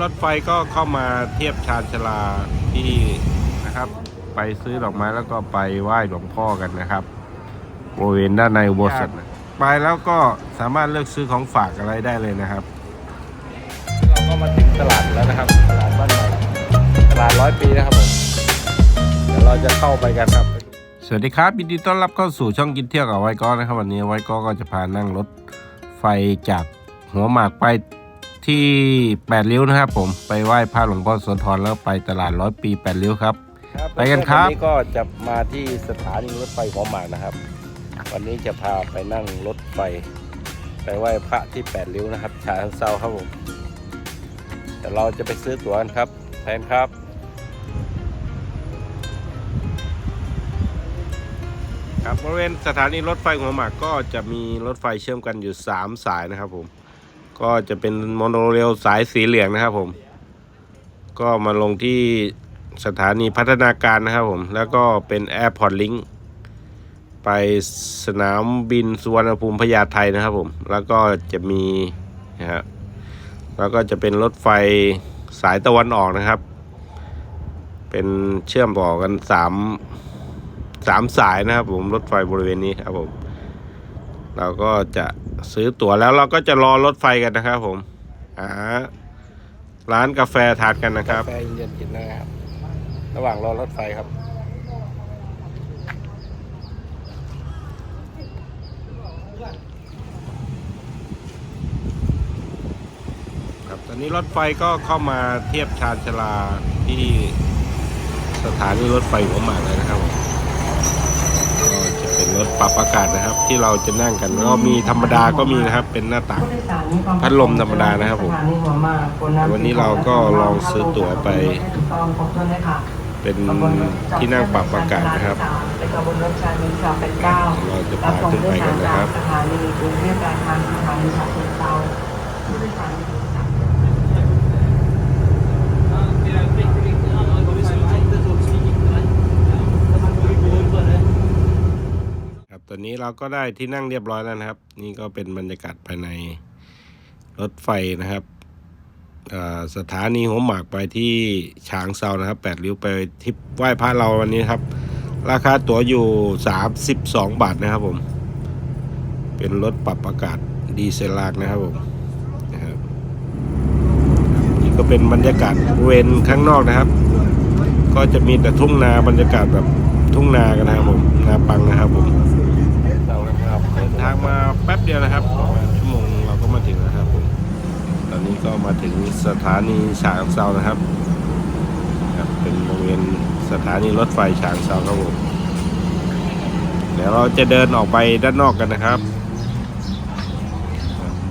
รถไฟก็เข้ามาเทียบชานชาลาที่นะครับ ไปซื้อดอกไม้แล้วก็ไปไหว้หลวงพ่อกันนะครับบริเวณด้านในอุโบสถนะไปแล้วก็สามารถเลือกซื้อของฝากอะไรได้เลยนะครับ เราก็มาถึงตลาดแล้วนะครับ ตลาดบ้านใหม่ตลาดร้อยปีนะครับผมเดี๋ยวเราจะเข้าไปกันครับ สวัสดีครับยินดีต้อนรับเข้าสู่ช่องกินเที่ยวกับไวก้อนะครับ วันนี้ไวก้อก็จะพานั่งรถไฟจากหัวหมากไป ที่แปดริ้วนะครับ ผมไปไหว้พระหลวงพ่อโสธรแล้วไปตลาดร้อยปีแปดริ้วครับ ไปกันครับ วันนี้ก็จะมาที่สถานีรถไฟหัวหมากนะครับ วันนี้จะพาไปนั่งรถไฟ ไปไหว้พระที่แปดริ้วนะครับชาเซาครับผมแต่เราจะไปซื้อตั๋วกันครับ แทนครับครับบริเวณสถานีรถไฟหัวหมากก็จะมีรถไฟเชื่อมกันอยู่ 3 สายนะครับผม ก็จะเป็นโมโนเรลสายสีเหลืองนะครับผม ก็มาลงที่สถานีพัฒนาการนะครับผม แล้วก็เป็น Airport Link ไปสนามบินสุวรรณภูมิพญาไทนะครับผม แล้วก็จะมีนะครับแล้วก็จะเป็นรถไฟสายตะวันออกนะครับ เป็นเชื่อมต่อกันสามสามสายนะครับผมรถไฟบริเวณนี้ครับผม เราก็จะ ซื้อตั๋วแล้วเราก็จะรอรถไฟกันนะครับผมหาร้านกาแฟทานกันนะครับกาแฟเย็นๆกินนะครับ ระหว่างรอรถไฟครับ ครับตอนนี้รถไฟก็เข้ามาเทียบชานชาลาที่สถานีรถไฟหัวหมากเลยนะครับผมก็จะเป็น รถปรับอากาศนะครับ ที่เราจะนั่งกันก็มีธรรมดาก็มีนะครับ เป็นหน้าต่างพัดลมธรรมดานะครับผมวันนี้เราก็ลองซื้อตั๋วไป เป็นที่นั่งปรับอากาศนะครับไปกับบนรถาลีสางเป็นเก้าเราจะพาขึ้นไปกันนะครับ สถานีกรุงเทพปลายทางสถานีฉะเชิงเทราผู้โดยสาร ครับตอ นี้เราก็ได้ที่นั่งเรียบร้อยแล้วนะครับ นี่ก็เป็นบรรยากาศภายในรถไฟนะครับสถานีหัวหมากไปที่ฉางเซานะครับแปดริ้วไปทริปไหว้พระเราวันนี้ครับ ราคาตั๋วอยู่ 32 บาทนะครับผม เป็นรถปรับอากาศดีเซลลากนะครับผมนะครับนี่ก็เป็นบรรยากาศบริเวณข้างนอกนะครับ ก็จะมีแต่ทุ่งนาบรรยากาศแบบทุ่งนากันนะครับผม นาปังนะครับผมเรานะครับเดิน ทางมาแป๊บเดียวนะครับประมาณชั่วโมงเราก็มาถึงแล้วครับผมตอนนี้ก็มาถึงสถานีฉางเซานะครับครับ เป็นบริเวณสถานีรถไฟฉางเซาครับผมเดี๋ยวเราจะเดินออกไปด้านนอกกันนะครับ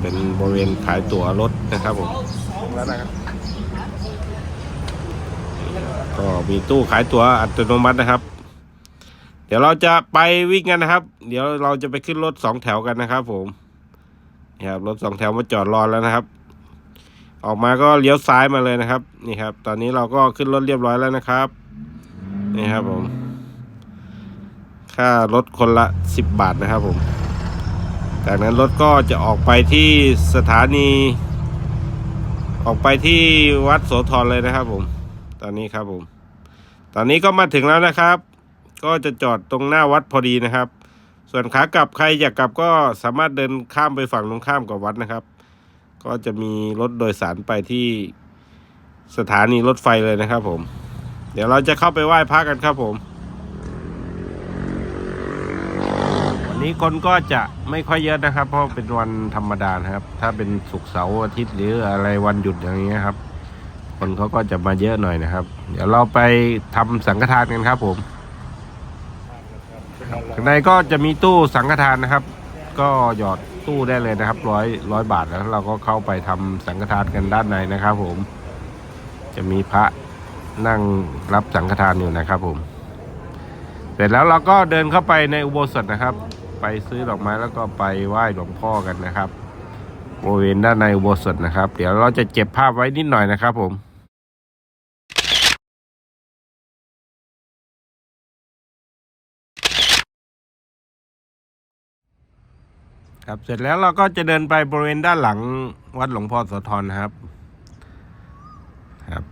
เป็นบริเวณขายตั๋วรถนะครับผมแล้วนะครับก็มีตู้ขายตั๋วอัตโนมัตินะครับ ดี๋ยวเราจะไปวิ่งกันนะครับ เดี๋ยวเราจะไปขึ้นรถสองแถวกันนะครับผมนี่ครับรถสองแถวมาจอดรอแล้วนะครับ ออกมาก็เลี้ยวซ้ายมาเลยนะครับ นี่ครับ ตอนนี้เราก็ขึ้นรถเรียบร้อยแล้วนะครับ นี่ครับผม ค่ารถคนละสิบบาทนะครับผม จากนั้นรถก็จะออกไปที่สถานี ออกไปที่วัดโสธรเลยนะครับผม ตอนนี้ครับผม ตอนนี้ก็มาถึงแล้วนะครับ ก็จะจอดตรงหน้าวัดพอดีนะครับ ส่วนขากลับใครอยากกลับก็สามารถเดินข้ามไปฝั่งตรงข้ามกับวัดนะครับ ก็จะมีรถโดยสารไปที่สถานีรถไฟเลยนะครับผม เดี๋ยวเราจะเข้าไปไหว้พระกันครับผม วันนี้คนก็จะไม่ค่อยเยอะนะครับ เพราะเป็นวันธรรมดานะครับ ถ้าเป็นศุกร์เสาร์อาทิตย์หรืออะไรวันหยุดอย่างเงี้ยครับ คนเขาก็จะมาเยอะหน่อยนะครับ เดี๋ยวเราไปทำสังฆทานกันครับผม ข้างในก็จะมีตู้สังฆทานนะครับ ก็หยอดตู้ได้เลยนะครับร้อยร้อยบาทแล้วเราก็เข้าไปทำสังฆทานกันด้านในนะครับผม จะมีพระนั่งรับสังฆทานอยู่นะครับผม เสร็จแล้วเราก็เดินเข้าไปในอุโบสถนะครับ ไปซื้อดอกไม้แล้วก็ไปไหว้หลวงพ่อกันนะครับบริเวณด้านในอุโบสถนะครับ เดี๋ยวเราจะเก็บภาพไว้นิดหน่อยนะครับผม ครับเสร็จแล้วเราก็จะเดินไปบริเวณด้านหลังวัดหลวงพ่อโสธรนะครับ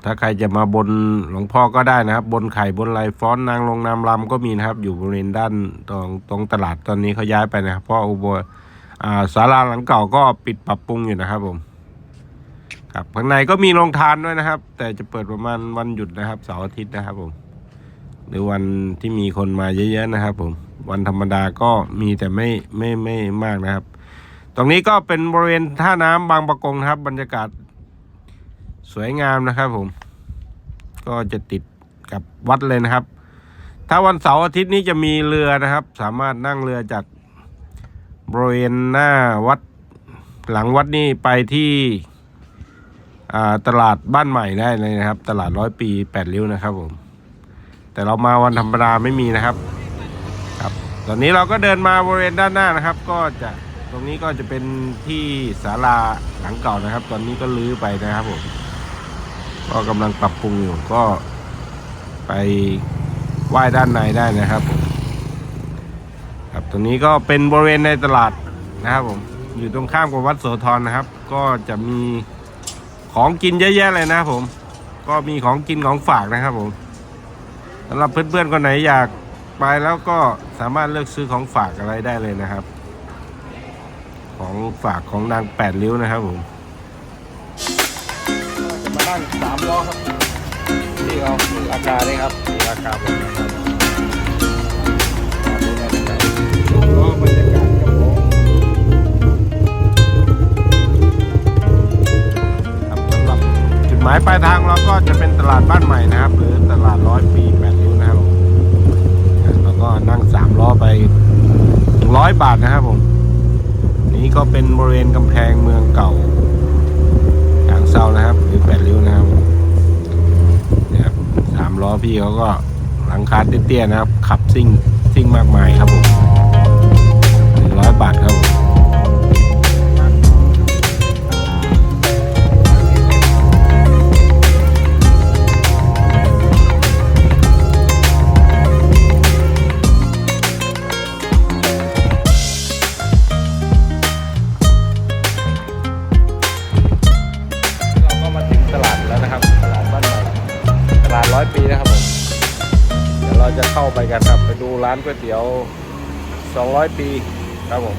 ถ้าใครจะมาบนหลวงพ่อก็ได้นะครับ บนไข่บนไรฟ้อนนางลงนามลำก็มีนะครับ อยู่บริเวณด้านตรงตรงตลาดตอนนี้เขาย้ายไปนะครับเพราะอุโบอ่าศาลาหลังเก่าก็ปิดปรับปรุงอยู่นะครับผมครับข้างในก็มีโรงทานด้วยนะครับ แต่จะเปิดประมาณวันหยุดนะครับเสาร์อาทิตย์นะครับผม หรือวันที่มีคนมาเยอะๆนะครับผม วันธรรมดาก็มีแต่ไม่ไม่ไม่มากนะครับ ตรงนี้ก็เป็นบริเวณท่าน้ำบางประกงนะครับ บรรยากาศสวยงามนะครับผม ก็จะติดกับวัดเลยนะครับ ถ้าวันเสาร์อาทิตย์นี้จะมีเรือนะครับ สามารถนั่งเรือจากบริเวณหน้าวัดหลังวัดนี่ไปที่ตลาดบ้านใหม่ได้เลยนะครับ ตลาดร้อยปีแปดริ้วนะครับผม แต่เรามาวันธรรมดาไม่มีนะครับ ตอนนี้เราก็เดินมาบริเวณด้านหน้านะครับ ก็จะตรงนี้ก็จะเป็นที่ศาลาหลังเก่านะครับ ตอนนี้ก็ลื้อไปนะครับผมก็กำลังปรับปรุงอยู่ก็ไปไหว้ด้านในได้นะครับผมครับตรงนี้ก็เป็นบริเวณในตลาดนะครับผมอยู่ตรงข้ามกับวัดโสธรนะครับ ก็จะมีของกินเยอะแยะเลยนะครับผม ก็มีของกินของฝากนะครับผมสำหรับเพื่อนๆคนไหนอยาก ไปแล้วก็สามารถเลือกซื้อของฝากอะไรได้เลยนะครับ ของฝากของนางแปดริ้วนะครับผมมานั่งสามล้อครับที่เอาราคานี่ครับมีราคาหมดนะครับล้อบรรยากาศครับผมครับสำหรับจุดหมายปลายทางเราก็จะเป็นตลาดบ้านใหม่นะครับ หรือตลาดร้อยปีแปดริ้วนะครับผมแล้วก็ นั่งสามล้อไปร้อยบาทนะครับผม นี่ก็เป็นบริเวณกำแพงเมืองเก่าทางเซานะครับ หรือแปดริ้วนะครับเนี่ยครับสามล้อพี่เขาก็หลังคาเตี้ยๆนะครับ ขับซิ่งซิ่งมากมายครับผมร้อยบาทครับานก๋วยเตี๋ยว 200 ปีครับผม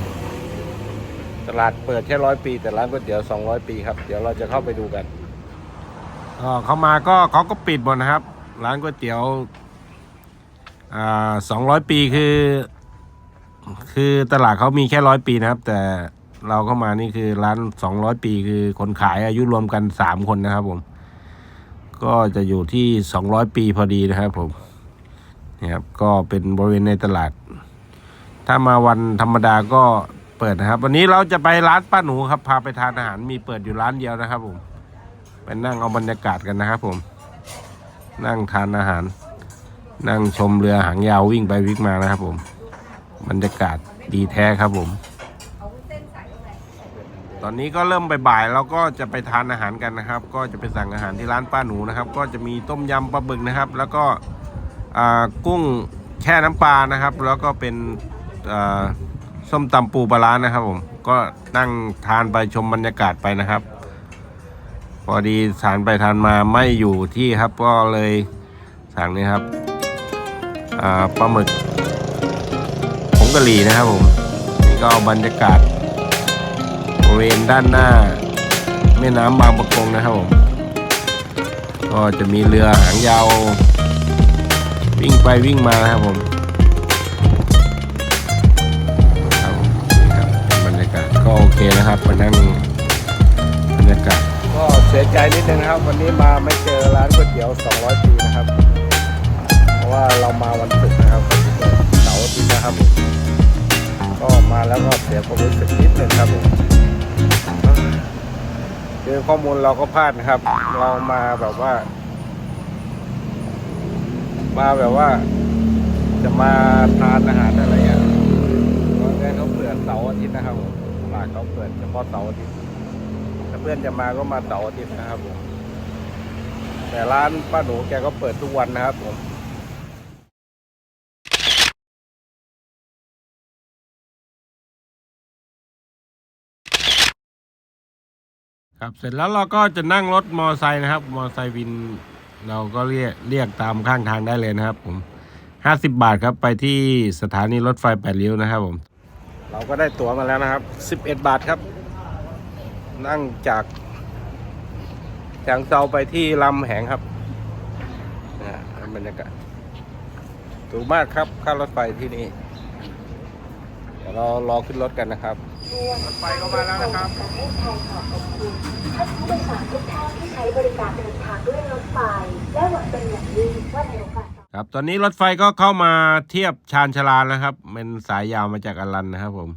ตลาดเปิดแค่ร้อยปี แต่ร้านก๋วยเตี๋ยว 200 ปีครับ เดี๋ยวเราจะเข้าไปดูกันก็เขามาก็เขาก็ปิดหมดนะครับ ร้านก๋วยเตี๋ยวอ่า200 ปีคือ คือตลาดเขามีแค่ร้อยปีนะครับ แต่เราเข้ามานี่คือร้านสองร้อยปีคือคนขายอายุรวมกันสามคนนะครับผม ก็จะอยู่ที่สองร้อยปีพอดีนะครับผม นี่ครับก็เป็นบริเวณในตลาด ถ้ามาวันธรรมดาก็เปิดนะครับ วันนี้เราจะไปร้านป้าหนูครับ พาไปทานอาหารมีเปิดอยู่ร้านเดียวนะครับผมไปนั่งเอาบรรยากาศกันนะครับผม นั่งทานอาหาร นั่งชมเรือหางยาววิ่งไปวิ่งมานะครับผม บรรยากาศดีแท้ครับผม ตอนนี้ก็เริ่มบ่ายๆเราก็จะไปทานอาหารกันนะครับ ก็จะไปสั่งอาหารที่ร้านป้าหนูนะครับ ก็จะมีต้มยำปลาบึกนะครับ แล้วก็ กุ้งแช่น้ำปลานะครับ แล้วก็เป็นส้มตำปูปลาร้านะครับผมก็นั่งทานไปชมบรรยากาศไปนะครับ พอดีทานไปทานมาไม่อยู่ที่ครับก็เลยสั่งนี่ครับปลาหมึกผงกะหรี่นะครับผมนี่ก็บรรยากาศบริเวณด้านหน้า แม่น้ำบางประกงนะครับผมก็จะมีเรือหางยาว วิ่งไปวิ่งมานะครับผมครับครับบรรยากาศก็โอเคนะครับมานั่งบรรยากาศก็เสียใจนิดนึงนะครับ วันนี้มาไม่เจอร้านก๋วยเตี๋ยว 200 ปีนะครับ เพราะว่าเรามาวันศุกร์นะครับเสาร์อาทิตย์นะครับก็มาแล้วก็เสียความรู้สึกนิดนึงครับผมคือข้อมูลเราก็พลาดนะครับ เรามาแบบว่า มาแบบว่า จะมาทานอาหารอะไรอะตอนนี้เขาเปิดเสาร์อาทิตย์นะครับผมตลาดเขาเปิดเฉพาะเสาร์อาทิตย์ถ้าเพื่อนจะมาก็มาเสาร์อาทิตย์นะครับผมแต่ร้านป้าหนูแกก็เปิดทุกวันนะครับผมครับเสร็จแล้วเราก็จะนั่งรถมอไซค์นะครับ มอไซค์วิน เราก็เรียกเรียกตามข้างทางได้เลยนะครับผมห้าสิบบาทครับไปที่สถานีรถไฟแปดริ้วนะครับผม เราก็ได้ตั๋วมาแล้วนะครับสิบเอ็ดบาทครับ นั่งจากจางเซาไปที่ลำแหงครับนะบรรยากาศถูกมากครับค่ารถไฟที่นี่เดี๋ยวเรารอขึ้นรถกันนะครับ รถไฟก็มาแล้วนะครับประเทศไทยขอขอบคุณท่านผู้โดยสารทุกท่านที่ใช้บริการเดินทางด้วยรถไฟ และหวังเป็นอย่างยิ่งว่าในโอกาสครับ ตอนนี้รถไฟก็เข้ามาเทียบชานชาลาแล้วครับ เป็นสายยาวมาจากอลันนะครับผม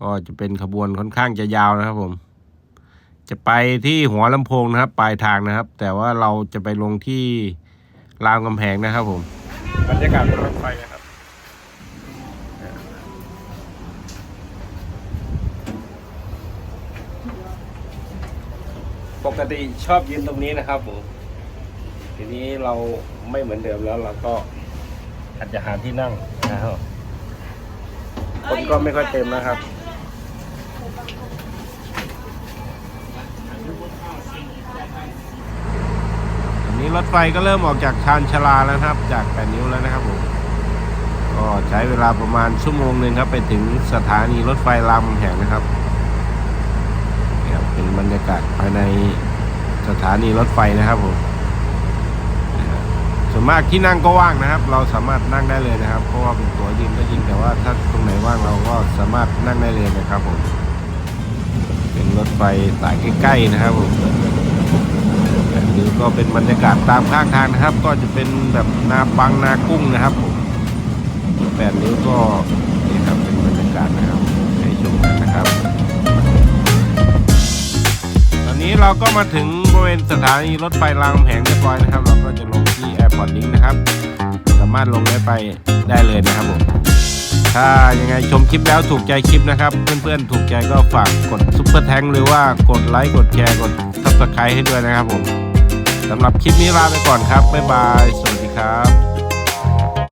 ก็จะเป็นขบวนค่อนข้างจะยาวนะครับผม จะไปที่หัวลำโพงนะครับ ปลายทางนะครับ แต่ว่าเราจะไปลงที่รามกำแพงนะครับผม บรรยากาศรถไฟนะครับ ปกติชอบยืนตรงนี้นะครับผมทีนี้เราไม่เหมือนเดิมแล้วเราก็อาจจะหาที่นั่งนะครับคนก็ไม่ค่อยเต็มนะครับอันนี้รถไฟก็เริ่มออกจากชานชาลาแล้วครับ จากแปดนิ้วแล้วนะครับผมก็ใช้เวลาประมาณชั่วโมงหนึ่งครับ ไปถึงสถานีรถไฟรามคำแห่งนะครับ เป็นบรรยากาศภายในสถานีรถไฟนะครับผมส่วนมากที่นั่งก็ว่างนะครับ เราสามารถนั่งได้เลยนะครับ เพราะว่าเป็นตั๋วยืนก็จริงแต่ว่าถ้าตรงไหนว่างเราก็สามารถนั่งได้เลยนะครับผม เป็นรถไฟสายใกล้ๆนะครับผมแบบนี้ก็เป็นบรรยากาศตามข้างทางนะครับ ก็จะเป็นแบบนาปังนากุ้งนะครับผมแปดนิ้วก็นี่ครับเป็นบรรยากาศนะครับ นี้เราก็มาถึงบริเวณสถานีรถไฟรามคำแหงเรียบร้อยนะครับ เราก็จะลงที่แอร์พอร์ตลิงนะครับ สามารถลงได้ไปได้เลยนะครับผมถ้ายังไงชมคลิปแล้วถูกใจคลิปนะครับ เพื่อนๆถูกใจก็ฝากกดซุปเปอร์แทงหรือว่ากดไลค์กดแชร์กดซับสไครต์ให้ด้วยนะครับผมสำหรับคลิปนี้ลาไปก่อนครับบ๊ายบาย สวัสดีครับ